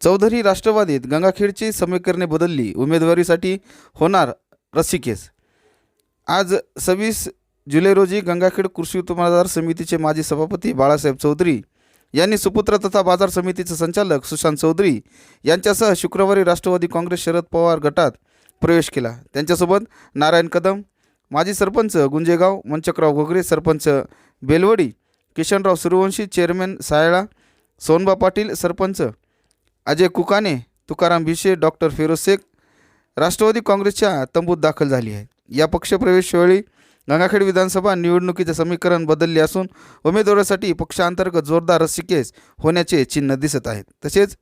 चौधरी राष्ट्रवादीत गंगाखेडची समीकरणे बदलली उमेदवारीसाठी होणार रस्सीकेस आज सव्वीस जुलै रोजी गंगाखेड कृषी उत्पन्नदार समितीचे माजी सभापती बाळासाहेब चौधरी यांनी सुपुत्र तथा बाजार समितीचे संचालक सुशांत चौधरी यांच्यासह शुक्रवारी राष्ट्रवादी काँग्रेस शरद पवार गटात प्रवेश केला. त्यांच्यासोबत नारायण कदम माजी सरपंच गुंजेगाव मंचकराव घोगरे सरपंच बेलवडी किशनराव सूर्यवंशी चेअरमॅन सायळा सोनबा पाटील सरपंच अजय कुकाने तुकाराम भिशे डॉक्टर फिरोज शेख राष्ट्रवादी काँग्रेसच्या तंबूत दाखल झाली आहे. या पक्षप्रवेशवेळी गंगाखेड विधानसभा निवडणुकीचे समीकरण बदलले असून उमेदवारासाठी पक्षांतर्गत जोरदार रस्सीकेस होण्याचे चिन्ह दिसत आहेत. तसेच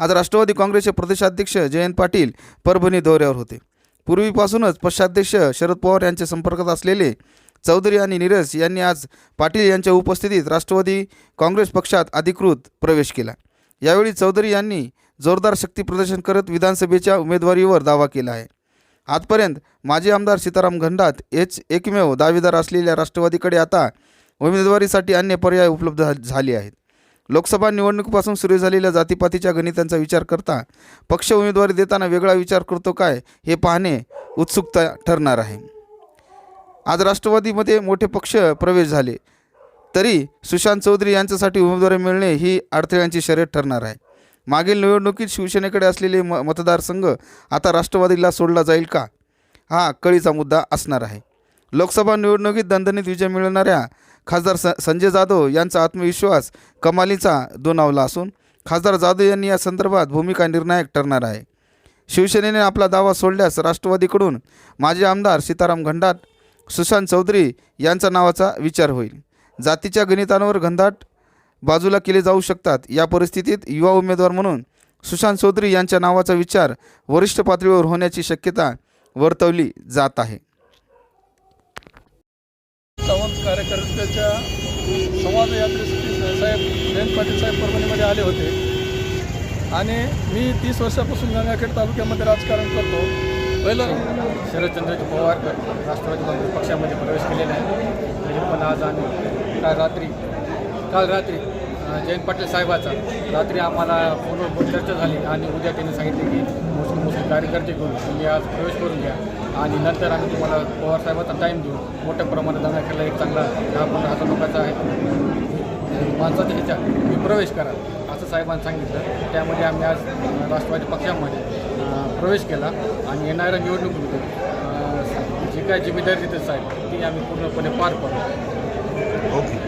आज राष्ट्रवादी काँग्रेसचे प्रदेशाध्यक्ष जयंत पाटील परभणी दौऱ्यावर होते. पूर्वीपासूनच पक्षाध्यक्ष शरद पवार यांच्या संपर्कात असलेले चौधरी आणि नीरज यांनी आज पाटील यांच्या उपस्थितीत राष्ट्रवादी काँग्रेस पक्षात अधिकृत प्रवेश केला. यावेळी चौधरी यांनी जोरदार शक्ती प्रदर्शन करत विधानसभेच्या उमेदवारीवर दावा केला आहे. आजपर्यंत माजी आमदार सीताराम घंडात हेच एकमेव दावेदार असलेल्या राष्ट्रवादीकडे आता उमेदवारीसाठी अन्य पर्याय उपलब्ध झाले आहेत. लोकसभा निवडणुकीपासून सुरू झालेल्या जातीपातीच्या गणितांचा विचार करता पक्ष उमेदवारी देताना वेगळा विचार करतो काय हे पाहणे उत्सुकता ठरणार आहे. आज राष्ट्रवादीमध्ये मोठे पक्ष प्रवेश झाले. तरी सुशांत चौधरी यांच्यासाठी उमेदवारी मिळणे ही अडथळ्यांची शर्यत ठरणार आहे. मागील निवडणुकीत शिवसेनेकडे असलेले म मतदारसंघ आता राष्ट्रवादीला सोडला जाईल का? हा कळीचा मुद्दा असणार आहे. लोकसभा निवडणुकीत दणदणीत विजय मिळवणाऱ्या खासदार स संजय जाधव यांचा आत्मविश्वास कमालीचा दोनावला असून खासदार जाधव यांनी या संदर्भात भूमिका निर्णायक ठरणार आहे. शिवसेनेने आपला दावा सोडल्यास राष्ट्रवादीकडून माजी आमदार सीताराम घंडाट सुशांत चौधरी यांचा नावाचा विचार होईल. जातीच्या गणितांवर घंदाट बाजूला केले जाऊ शकतात. या परिस्थितीत युवा उमेदवार म्हणून सुशांत चौधरी यांच्या नावाचा विचार वरिष्ठ पातळीवर होण्याची शक्यता वर्तवली जात आहे. सावंत कार्यकर्त्याच्या संवाद यात्रेसाठी साहेब जयंत पाटील साहेब परभणीमध्ये आले होते. आणि मी तीस वर्षापासून गंगाखेड तालुक्यामध्ये राजकारण करतो. पहिलं शरदचंद्रजी पवार राष्ट्रवादी काँग्रेस पक्षामध्ये प्रवेश केलेला आहे. तरी पण आज आम्ही काल रात्री काल रात्री जयंत पाटील साहेबाचा. रात्री आम्हाला फोनवर बोल चर्चा झाली आणि उद्या त्यांनी सांगितले की मुस्लिम मुस्लिम कार्यकर्ते करून तुम्ही आज प्रवेश करून घ्या. आणि नंतर आम्ही तुम्हाला पवार साहेबाचा टाईम देऊ. मोठ्या प्रमाणात गंगाखेडला एक चांगला दहा पंधरा हजार लोकांचा आहे. माणसाच्या ह्याच्या तुम्ही प्रवेश करा असं साहेबांनी सांगितलं. त्यामध्ये आम्ही आज राष्ट्रवादी पक्षामध्ये प्रवेश केला आणि येणाऱ्या निवडणुकीमध्ये जी काय जिम्मेदारी देते साहेब ती आम्ही पूर्णपणे पार पाडू. Okay.